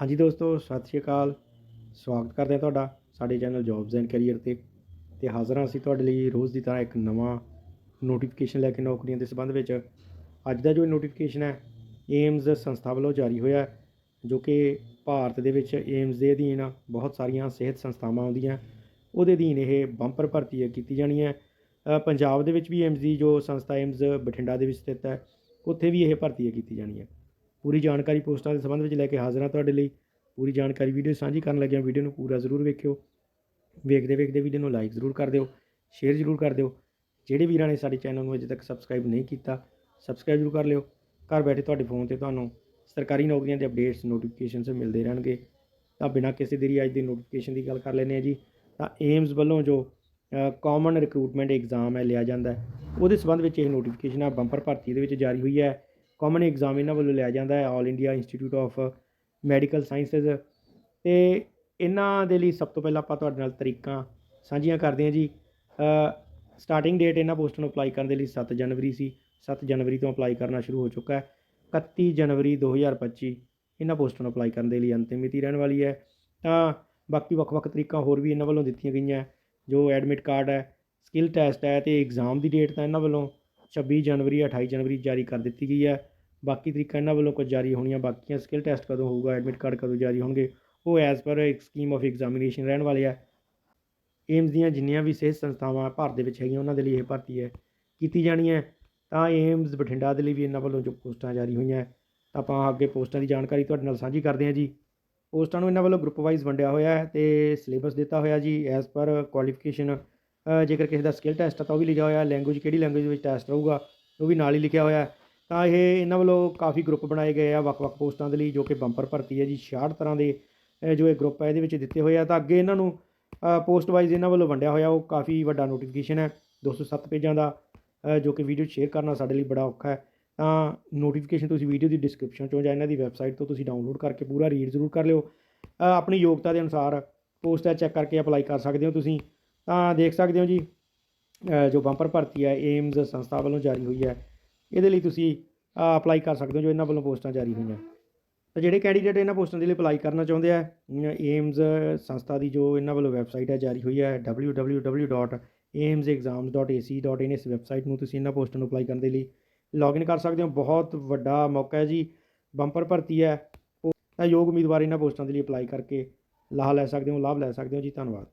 ਹਾਂਜੀ ਦੋਸਤੋ, ਸਤਿ ਸ਼੍ਰੀ ਅਕਾਲ। ਸਵਾਗਤ ਕਰਦੇ ਹਾਂ ਤੁਹਾਡਾ ਸਾਡੇ ਚੈਨਲ ਜੌਬਸ ਐਂਡ ਕੈਰੀਅਰ ਤੇ। ਤੇ ਹਾਜ਼ਰ ਹਾਂ ਅਸੀਂ ਤੁਹਾਡੇ ਲਈ ਰੋਜ਼ ਦੀ ਤਰ੍ਹਾਂ ਇੱਕ ਨਵਾਂ ਨੋਟੀਫਿਕੇਸ਼ਨ ਲੈ ਕੇ ਨੌਕਰੀਆਂ ਦੇ ਸੰਬੰਧ ਵਿੱਚ। ਅੱਜ ਦਾ ਜੋ ਨੋਟੀਫਿਕੇਸ਼ਨ ਹੈ ਏਮਜ਼ ਸੰਸਥਾ ਵੱਲੋਂ ਜਾਰੀ ਹੋਇਆ ਜੋ ਕਿ ਭਾਰਤ ਦੇ ਵਿੱਚ ਏਮਜ਼ ਦੇ ਅਧੀਨ ਬਹੁਤ ਸਾਰੀਆਂ ਸਿਹਤ ਸੰਸਥਾਵਾਂ ਆਉਂਦੀਆਂ। ਉਹਦੇ ਅਧੀਨ ਇਹ ਬੰਪਰ ਭਰਤੀ ਕੀਤੀ ਜਾਣੀ ਹੈ। ਪੰਜਾਬ ਦੇ ਵਿੱਚ ਵੀ ਏਮਜ਼ ਦੀ ਜੋ ਸੰਸਥਾ ਏਮਜ਼ ਬਠਿੰਡਾ ਦੇ ਵਿੱਚ ਸਥਿਤ ਹੈ, ਉੱਥੇ ਵੀ ਇਹ ਭਰਤੀ ਹੈ ਕੀਤੀ ਜਾਣੀ ਹੈ। ਪੂਰੀ ਜਾਣਕਾਰੀ ਪੋਸਟਾਂ ਦੇ ਸੰਬੰਧ ਵਿੱਚ ਲੈ ਕੇ ਹਾਜ਼ਰ ਹਾਂ ਤੁਹਾਡੇ ਲਈ। ਪੂਰੀ ਜਾਣਕਾਰੀ ਵੀਡੀਓ ਸਾਂਝੀ ਕਰਨ ਲੱਗਿਆ ਵੀਡੀਓ ਨੂੰ ਪੂਰਾ ਜ਼ਰੂਰ ਵੇਖਿਓ। ਵੇਖਦੇ ਵੇਖਦੇ ਵੀਡੀਓ ਨੂੰ ਲਾਈਕ ਜ਼ਰੂਰ ਕਰ ਦਿਓ ਸ਼ੇਅਰ ਜ਼ਰੂਰ ਕਰ ਦਿਓ। ਜਿਹੜੇ ਵੀਰਾਂ ਨੇ ਸਾਡੇ ਚੈਨਲ ਨੂੰ ਅਜੇ ਤੱਕ ਸਬਸਕ੍ਰਾਈਬ ਨਹੀਂ ਕੀਤਾ ਸਬਸਕ੍ਰਾਈਬ ਜ਼ਰੂਰ ਕਰ ਲਿਓ। ਘਰ ਬੈਠੇ ਤੁਹਾਡੇ ਫੋਨ ਤੇ ਤੁਹਾਨੂੰ ਸਰਕਾਰੀ ਨੌਕਰੀਆਂ ਦੇ ਅਪਡੇਟਸ ਨੋਟੀਫਿਕੇਸ਼ਨਸ ਮਿਲਦੇ ਰਹਿਣਗੇ। ਤਾਂ ਬਿਨਾਂ ਕਿਸੇ ਦੇਰੀ ਅੱਜ ਦੀ ਨੋਟੀਫਿਕੇਸ਼ਨ ਦੀ ਗੱਲ ਕਰ ਲੈਂਦੇ ਹਾਂ ਜੀ। ਤਾਂ ਏਮਸ ਵੱਲੋਂ ਜੋ ਕਾਮਨ ਰਿਕਰੂਟਮੈਂਟ ਐਗਜ਼ਾਮ ਹੈ, ਲਿਆ ਜਾਂਦਾ ਉਹਦੇ ਸੰਬੰਧ ਵਿੱਚ ਇਹ ਨੋਟੀਫਿਕੇਸ਼ਨ ਆ ਬੰਪਰ ਭਰਤੀ ਦੇ ਵਿੱਚ ਜਾਰੀ ਹੋਈ ਹੈ। ਕਾਮਨ ਐਗਜ਼ਾਮ ਇਹਨਾਂ ਵੱਲੋਂ ਲਿਆ ਜਾਂਦਾ ਹੈ all India institute of medical sciences ਤੇ ਇਹਨਾਂ ਦੇ ਲਈ ਸਭ ਤੋਂ ਪਹਿਲਾਂ ਆਪਾਂ ਤੁਹਾਡੇ ਨਾਲ ਤਰੀਕਾਂ ਸਾਂਝੀਆਂ ਕਰਦੇ ਹਾਂ ਜੀ। ਸਟਾਰਟਿੰਗ ਡੇਟ ਇਹਨਾਂ ਪੋਸਟਾਂ ਨੂੰ ਅਪਲਾਈ ਕਰਨ ਦੇ ਲਈ 7 ਜਨਵਰੀ ਸੀ 7 ਜਨਵਰੀ ਤੋਂ ਅਪਲਾਈ ਕਰਨਾ ਸ਼ੁਰੂ ਹੋ ਚੁੱਕਾ ਹੈ। 31 ਜਨਵਰੀ 2025 ਇਹਨਾਂ ਪੋਸਟਾਂ ਨੂੰ ਅਪਲਾਈ ਕਰਨ ਦੇ ਲਈ ਅੰਤਿਮ ਮਿਤੀ ਰਹਿਣ ਵਾਲੀ ਹੈ। ਤਾਂ ਬਾਕੀ ਵੱਖ-ਵੱਖ ਤਰੀਕਾਂ ਹੋਰ ਵੀ ਇਹਨਾਂ ਵੱਲੋਂ ਦਿੱਤੀਆਂ ਗਈਆਂ, ਜੋ ਐਡਮਿਟ ਕਾਰਡ ਹੈ ਸਕਿੱਲ ਟੈਸਟ ਹੈ ਤੇ ਐਗਜ਼ਾਮ ਦੀ ਡੇਟ ਤਾਂ ਇਹਨਾਂ ਵੱਲੋਂ 26 ਜਨਵਰੀ 28 ਜਨਵਰੀ ਜਾਰੀ ਕਰ ਦਿੱਤੀ ਗਈ ਹੈ। ਬਾਕੀ ਤਰੀਕਾਂ ਇਹਨਾਂ ਵੱਲੋਂ ਕੁਝ ਜਾਰੀ ਹੋਣੀਆਂ ਬਾਕੀਆਂ ਸਕਿੱਲ ਟੈਸਟ ਕਦੋਂ ਹੋਊਗਾ ਐਡਮਿਟ ਕਾਰਡ ਕਦੋਂ ਜਾਰੀ ਹੋਣਗੇ, ਉਹ ਐਜ਼ ਪਰ ਇੱਕ ਸਕੀਮ ਆਫ ਐਗਜ਼ਾਮੀਨੇਸ਼ਨ ਰਹਿਣ ਵਾਲੇ ਆ। ਏਮਸ ਦੀਆਂ ਜਿੰਨੀਆਂ ਵੀ ਸਿਹਤ ਸੰਸਥਾਵਾਂ ਭਾਰਤ ਦੇ ਵਿੱਚ ਹੈਗੀਆਂ, ਉਹਨਾਂ ਦੇ ਲਈ ਇਹ ਭਰਤੀ ਹੈ। ਕੀਤੀ ਜਾਣੀ ਹੈ, ਤਾਂ ਏਮਜ਼ ਬਠਿੰਡਾ ਦੇ ਲਈ ਵੀ ਇਹਨਾਂ ਵੱਲੋਂ ਜੋ ਪੋਸਟਾਂ ਜਾਰੀ ਹੋਈਆਂ, ਤਾਂ ਆਪਾਂ ਅੱਗੇ ਪੋਸਟਾਂ ਦੀ ਜਾਣਕਾਰੀ ਤੁਹਾਡੇ ਨਾਲ ਸਾਂਝੀ ਕਰਦੇ ਹਾਂ ਜੀ। ਪੋਸਟਾਂ ਨੂੰ ਇਹਨਾਂ ਵੱਲੋਂ ਗਰੁੱਪ ਵਾਈਜ਼ ਵੰਡਿਆ ਹੋਇਆ ਹੈ ਤੇ ਸਿਲੇਬਸ ਦਿੱਤਾ ਹੋਇਆ ਜੀ ਐਜ਼ ਪਰ ਕੁਆਲੀਫਿਕੇਸ਼ਨ ਜੇਕਰ ਕਿਸੇ ਦਾ ਸਕਿੱਲ ਟੈਸਟ ਆ ਤਾਂ ਉਹ ਵੀ ਲਿਖਿਆ ਹੋਇਆ ਲੈਂਗੁਏਜ ਕਿਹੜੀ ਲੈਂਗੁਏਜ ਵਿੱਚ ਟੈਸਟ ਰਹੂਗਾ, ਉਹ ਵੀ ਨਾਲ ਹੀ ਲਿਖਿਆ ਹੋਇਆ। ਤਾਂ ਇਹ ਇਹਨਾਂ ਵੱਲੋਂ ਕਾਫੀ ਗਰੁੱਪ ਬਣਾਏ ਗਏ ਆ ਵੱਖ-ਵੱਖ ਪੋਸਟਾਂ ਦੇ ਲਈ, ਜੋ ਕਿ ਬੰਪਰ ਭਰਤੀ ਹੈ ਜੀ 66 ਤਰ੍ਹਾਂ ਦੇ ਜੋ ਇਹ ਗਰੁੱਪ ਹੈ ਇਹਦੇ ਵਿੱਚ ਦਿੱਤੇ ਹੋਏ ਆ। ਤਾਂ ਅੱਗੇ ਇਹਨਾਂ ਨੂੰ ਪੋਸਟ ਵਾਈਜ਼ ਇਹਨਾਂ ਵੱਲੋਂ ਵੰਡਿਆ ਹੋਇਆ, ਉਹ ਕਾਫੀ ਵੱਡਾ ਨੋਟੀਫਿਕੇਸ਼ਨ ਹੈ 207 ਪੇਜਾਂ ਦਾ ਜੋ ਕਿ ਵੀਡੀਓ ਸ਼ੇਅਰ ਕਰਨਾ ਸਾਡੇ ਲਈ ਬੜਾ ਔਖਾ ਹੈ। ਤਾਂ ਨੋਟੀਫਿਕੇਸ਼ਨ ਤੁਸੀਂ ਵੀਡੀਓ ਦੀ ਡਿਸਕ੍ਰਿਪਸ਼ਨ ਚੋਂ ਜਾਂ ਇਹਨਾਂ ਦੀ ਵੈਬਸਾਈਟ ਤੋਂ ਤੁਸੀਂ ਡਾਊਨਲੋਡ ਕਰਕੇ ਪੂਰਾ ਰੀਡ ਜ਼ਰੂਰ ਕਰ ਲਿਓ। ਆਪਣੀ ਯੋਗਤਾ ਦੇ ਅਨੁਸਾਰ ਪੋਸਟ ਹੈ ਚੈੱਕ ਕਰਕੇ ਅਪਲਾਈ ਕਰ ਸਕਦੇ ਹੋ ਤੁਸੀਂ। ਤਾਂ ਦੇਖ ਸਕਦੇ ਹੋ ਜੀ ਜੋ ਬੰਪਰ ਭਰਤੀ ਹੈ, ਏਮਜ਼ ਸੰਸਥਾ ਵੱਲੋਂ ਜਾਰੀ ਹੋਈ ਹੈ। ਇਹਦੇ ਲਈ ਤੁਸੀਂ ਅਪਲਾਈ ਕਰ ਸਕਦੇ ਹੋ ਜੋ ਇਹਨਾਂ ਵੱਲੋਂ ਪੋਸਟਾਂ ਜਾਰੀ ਹੋਈਆਂ। ਤਾਂ ਜਿਹੜੇ ਕੈਂਡੀਡੇਟ ਇਹਨਾਂ ਪੋਸਟਾਂ ਦੇ ਲਈ ਅਪਲਾਈ ਕਰਨਾ ਚਾਹੁੰਦੇ ਆ ਏਮਜ਼ ਸੰਸਥਾ ਦੀ ਜੋ ਇਹਨਾਂ ਵੱਲੋਂ ਵੈਬਸਾਈਟ ਹੈ, ਜਾਰੀ ਹੋਈ ਹੈ www.aimsexams.ac.in ਇਸ ਵੈਬਸਾਈਟ ਨੂੰ ਤੁਸੀਂ ਇਹਨਾਂ ਪੋਸਟਾਂ ਨੂੰ ਅਪਲਾਈ ਕਰਨ ਦੇ ਲਈ ਲੌਗਇਨ ਕਰ ਸਕਦੇ ਹੋ। ਬਹੁਤ ਵੱਡਾ ਮੌਕਾ ਹੈ ਜੀ, ਬੰਪਰ ਭਰਤੀ ਹੈ। ਤਾਂ ਯੋਗ ਉਮੀਦਵਾਰ ਇਹਨਾਂ ਪੋਸਟਾਂ ਦੇ ਲਈ ਅਪਲਾਈ ਕਰਕੇ ਲਾਹਾ ਲੈ ਸਕਦੇ ਹੋ, ਲਾਭ ਲੈ ਸਕਦੇ ਹੋ ਜੀ। ਧੰਨਵਾਦ।